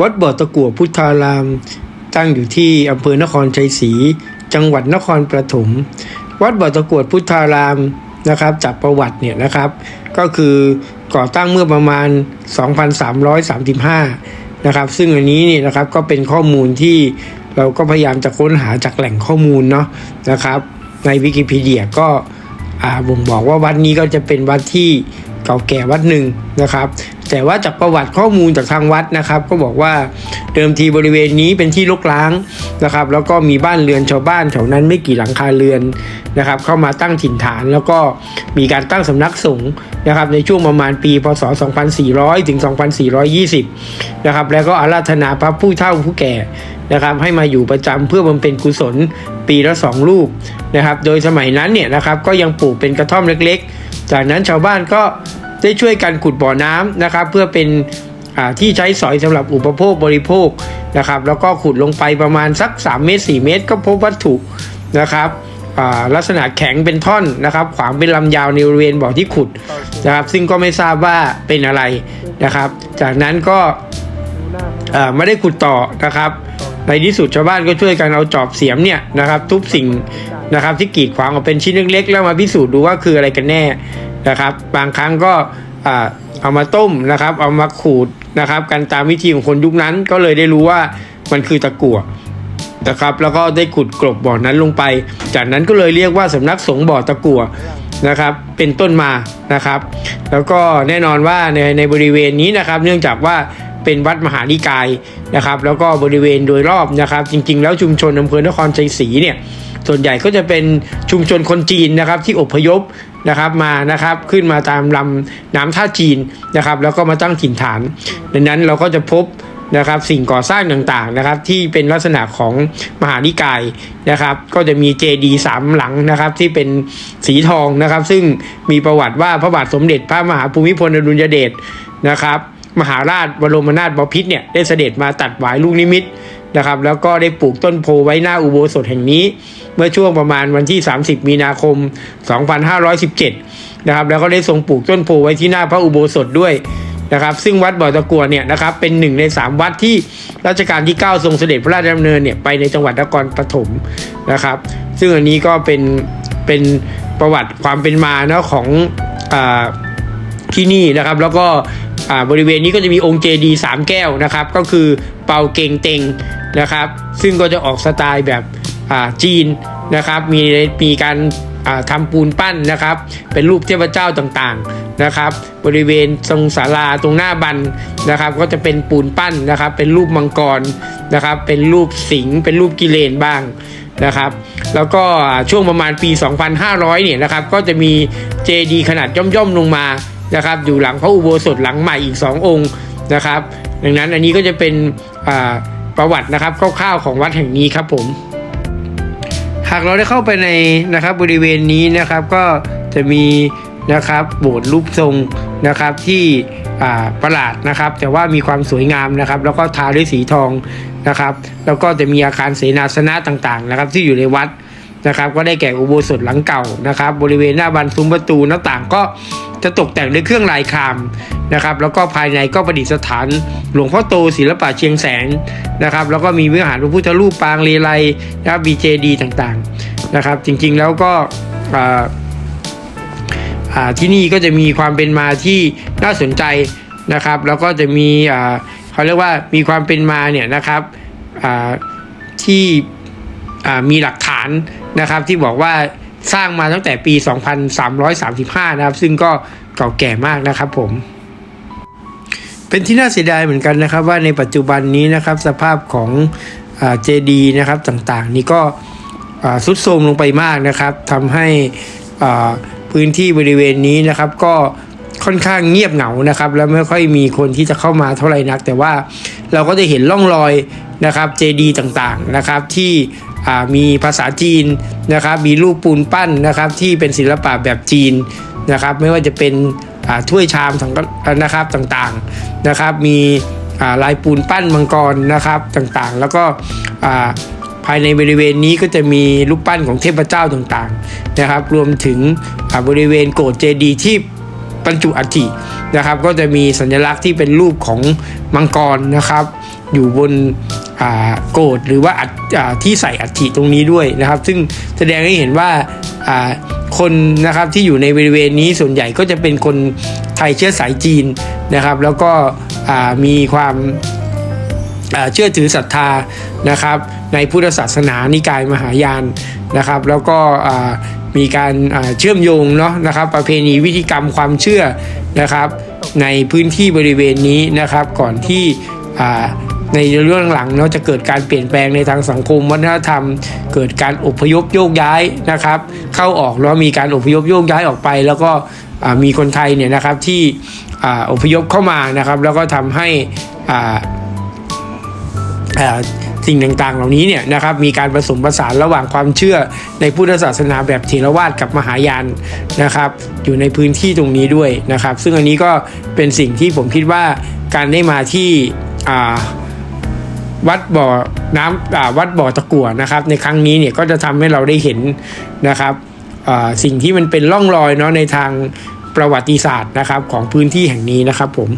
วัดบ่อตะกั่วพุทธาราม ตั้งอยู่ที่อำเภอนครชัยศรี จังหวัดนครปฐม วัดบ่อตะกั่วพุทธารามนะครับจากประวัติเนี่ยนะครับ ก็คือก่อตั้งเมื่อประมาณ 2,335 นะครับ ซึ่งอันนี้เนี่ยนะครับก็เป็นข้อมูลที่เราก็พยายามจะค้นหาจากแหล่งข้อมูลเนาะนะครับ ในวิกิพีเดียก็อ่าบ่งบอกว่าวัดนี้ก็จะเป็นวัดที่เก่าแก่วัดหนึ่งนะครับ แต่ว่าจากประวัติข้อมูลจากทางวัดนะครับ ก็บอกว่าเดิมทีบริเวณนี้เป็นที่รกร้างนะครับ แล้วก็มีบ้านเรือนชาวบ้านแถวนั้นไม่กี่หลังคาเรือนนะครับ เข้ามาตั้งถิ่นฐานแล้วก็มีการตั้งสำนักสงฆ์นะครับ ในช่วงประมาณปีพศ 2400 ถึง 2420 นะครับ แล้วก็อาราธนาพระผู้เฒ่าผู้แก่นะครับให้มาอยู่ประจำเพื่อบำเพ็ญกุศลปีละสองรูปนะครับ โดยสมัยนั้นเนี่ยนะครับก็ยังปลูกเป็นกระท่อมเล็กๆ จากนั้นชาวบ้านก็ ได้ช่วยกันขุดบ่อน้ำนะครับ เพื่อเป็นที่ใช้สอยสำหรับอุปโภคบริโภคนะครับ แล้วก็ขุดลงไปประมาณสัก 3 เมตร 4 เมตร ก็พบวัตถุนะครับลักษณะแข็งเป็นท่อนนะครับ ขวางเป็นลำยาวในบริเวณบ่อที่ขุดนะครับ ซึ่งก็ไม่ทราบว่าเป็นอะไรนะครับ จากนั้นก็ไม่ได้ขุดต่อนะครับ ในที่สุดชาวบ้านก็ช่วยกันเอาจอบเสียมเนี่ยนะครับ ทุบสิ่งนะครับที่กีดขวางออกเป็นชิ้นเล็กๆแล้วมาพิสูจน์ดูว่าคืออะไรกันแน่ นะครับ บางครั้งก็เอามาต้มนะครับ เอามาขูดนะครับ กันตามวิธีของคนยุคนั้นก็เลยได้รู้ว่ามันคือตะกั่วนะครับ แล้วก็ได้ขุดกลบบ่อนั้นลงไป จากนั้นก็เลยเรียกว่าสำนักสงฆ์บ่อตะกั่วนะครับเป็นต้นมานะครับ แล้วก็แน่นอนว่าในในบริเวณนี้นะครับ เนื่องจากว่า เป็นวัดมหานิกายนะครับ แล้วก็บริเวณโดยรอบนะครับ จริง ๆ แล้วชุมชนอำเภอนครชัยศรีเนี่ยส่วนใหญ่ก็จะเป็นชุมชนคนจีนนะครับที่อพยพนะครับมานะครับขึ้นมาตามลำน้ำท่าจีนนะครับ แล้วก็มาตั้งถิ่นฐาน ดังนั้นเราก็จะพบนะครับสิ่งก่อสร้างต่างๆนะครับ ที่เป็นลักษณะของมหานิกายนะครับ ก็จะมีเจดีสามหลังนะครับที่เป็นสีทองนะครับ ซึ่งมีประวัติว่าพระบาทสมเด็จพระมหาภูมิพลอดุลยเดชนะครับ มหาราชบรมนาถบพิตรเนี่ยได้เสด็จมาตัดหวายลูกนิมิตนะครับ แล้วก็ได้ปลูกต้นโพไว้หน้าอุโบสถแห่งนี้ เมื่อช่วงประมาณวันที่ 30 มีนาคม 2517 นะครับ แล้วก็ได้ทรงปลูกต้นโพไว้ที่หน้าพระอุโบสถด้วยนะครับซึ่งวัดบ่อตะกัวเนี่ยนะครับเป็นหนึ่งใน 3 วัดที่รัชกาลที่ 9 ทรงเสด็จพระราชดำเนินเนี่ยไปในจังหวัดนครปฐมนะครับ ซึ่งอันนี้ก็เป็นเป็นประวัติความเป็นมาเนาะของอที่นี่นะครับ แล้วก็ บริเวณนี้ก็จะมีองค์เจดีย์สามแก้วนะครับ ก็คือเปาเกงเตงนะครับ ซึ่งก็จะออกสไตล์แบบอ่าจีนนะครับ มีมีการอ่าทำปูนปั้นนะครับ เป็นรูปเทพเจ้าต่างๆนะครับ บริเวณตรงศาลาตรงหน้าบันนะครับ ก็จะเป็นปูนปั้นนะครับ เป็นรูปมังกรนะครับ เป็นรูปสิงห์เป็นรูปกิเลนบ้างนะครับ แล้วก็ช่วงประมาณปี 2500 เนี่ยนะครับ ก็จะมีเจดีย์ขนาดย่อมๆลงมา นะครับอยู่หลังพระอุโบสถหลังใหม่อีก 2 องค์นะครับ ดังนั้นอันนี้ก็จะเป็นประวัตินะครับคร่าวๆของวัดแห่งนี้ครับผมหากเราได้เข้าไปในนะครับบริเวณนี้นะครับก็จะมีนะครับโบสถ์รูปทรงนะครับที่ประหลาดนะครับ แต่ว่ามีความสวยงามนะครับ แล้วก็ทาด้วยสีทองนะครับ แล้วก็จะมีอาคารเสนาสนะต่างๆนะครับ ที่อยู่ในวัดนะครับ ก็ได้แก่อุโบสถหลังเก่านะครับ บริเวณหน้าบานซุ้มประตูหน้าต่างก็ จะตกแต่งด้วยเครื่องลายครามนะครับ แล้วก็ภายในก็ประดิษฐานหลวงพ่อโตศิลปะเชียงแสนนะครับ แล้วก็มีวิหารพระพุทธรูปปางเลไลนะครับบีเจดีต่างๆนะครับ จริงๆแล้วก็ที่นี่ก็จะมีความเป็นมาที่น่าสนใจนะครับ แล้วก็จะมีเขาเรียกว่ามีความเป็นมาเนี่ยนะครับที่มีหลักฐานนะครับที่บอกว่า สร้างมาตั้งแต่ปี 2335 นะครับ ซึ่งก็เก่าแก่มากนะครับผม เป็นที่น่าเสียดายเหมือนกันนะครับว่าในปัจจุบันนี้นะครับสภาพของเจดีนะครับต่างๆ นี่ก็ทรุดโทรมลงไปมากนะครับทำให้พื้นที่บริเวณนี้นะครับ ก็ค่อนข้างเงียบเหงานะครับ แล้วไม่ค่อยมีคนที่จะเข้ามาเท่าไหร่นัก แต่ว่าเราก็จะเห็นร่องรอยนะครับเจดีต่างๆนะครับที่มีภาษาจีน นะครับมีรูปปูนปั้นนะครับที่เป็นศิลปะแบบจีนนะครับไม่ว่าจะเป็นถ้วยชามนะครับต่างๆนะครับมีลายปูนปั้นมังกรนะครับต่างๆ แล้วก็ภายในบริเวณนี้ก็จะมีรูปปั้นของเทพเจ้าต่างๆนะครับ รวมถึงบริเวณโกดเจดีย์ที่บรรจุอัฐินะครับ ก็จะมีสัญลักษณ์ที่เป็นรูปของมังกรนะครับ อยู่บน โกดหรือว่าที่ใส่อัฐิตรงนี้ด้วยนะครับ ซึ่งแสดงให้เห็นว่าคนนะครับที่อยู่ในบริเวณนี้ส่วนใหญ่ก็จะเป็นคนไทยเชื้อสายจีนนะครับ แล้วก็มีความเชื่อถือศรัทธานะครับ ในพุทธศาสนานิกายมหายานนะครับ แล้วก็มีการเชื่อมโยงเนาะนะครับ ประเพณีวิธีกรรมความเชื่อนะครับ ในพื้นที่บริเวณนี้นะครับ ก่อนที่ ในเรื่องหลังเนาะจะเกิดการเปลี่ยนแปลงในทางสังคมวัฒนธรรม เกิดการอพยพโยกย้ายนะครับ เข้าออกแล้วมีการอพยพโยกย้ายออกไป แล้วก็มีคนไทยเนี่ยนะครับที่ออพยพเข้ามานะครับ แล้วก็ทำให้อ่าอ่าสิ่งต่างๆ เหล่านี้เนี่ยนะครับมีการผสมผสานระหว่างความเชื่อในพุทธศาสนาแบบเถรวาทกับมหายานนะครับ อยู่ในพื้นที่ตรงนี้ด้วยนะครับ ซึ่งอันนี้ก็เป็นสิ่งที่ผมคิดว่าการได้มาที่อ่า วัดบ่อน้ำวัดบ่อตะกั่วนะครับ ในครั้งนี้เนี่ยก็จะทำให้เราได้เห็นนะครับสิ่งที่มันเป็นร่องรอยเนาะในทางประวัติศาสตร์นะครับของพื้นที่แห่งนี้นะครับผม